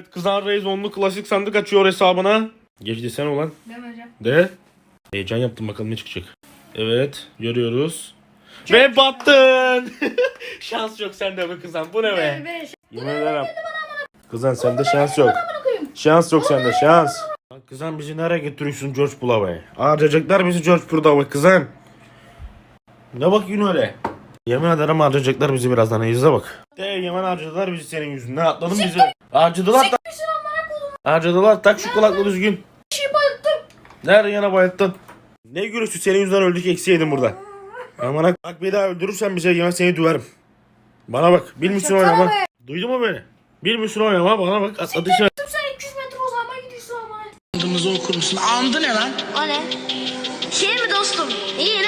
Evet Kızan Reis onlu klasik sandık açıyor hesabına. Geçti sen ulan. Demeyeceğim. De. Heyecan yaptım bakalım ne çıkacak. Evet görüyoruz. Ve battın. şans yok sende be kızan bu ne be? Beş. Yemin ederim. Kızan sende şans yok. Şans yok sende şans. Lan Kızan bizi nereye getiriyorsun George Bull'a be? Harcayacaklar bizi George Bull'a be kızan. Ne bakıyorsun öyle? Yemin ederim harcayacaklar bizi birazdan izle bak. De yemin harcadılar bizi senin yüzünden atladın bizi. Harcadılar da. Harcadılar tak şu kulaklığı düzgün. Şey bayılttım. Nerede yana bayılttın? Ne gülüsü senin yüzünden öldük eksi yedim burada. Aman bak, bak bir daha öldürürsen bize yemen seni düverim. Bana bak bilmiyorsun oynama. be. Duydun mu beni? Bilmiyorsun oynama bana bak atladı. Dur sen 200 metre uzanmaya gidiyorsun ama. Andımızı okur musun? Andı ne lan? O ne? Şey mi dostum? Ben.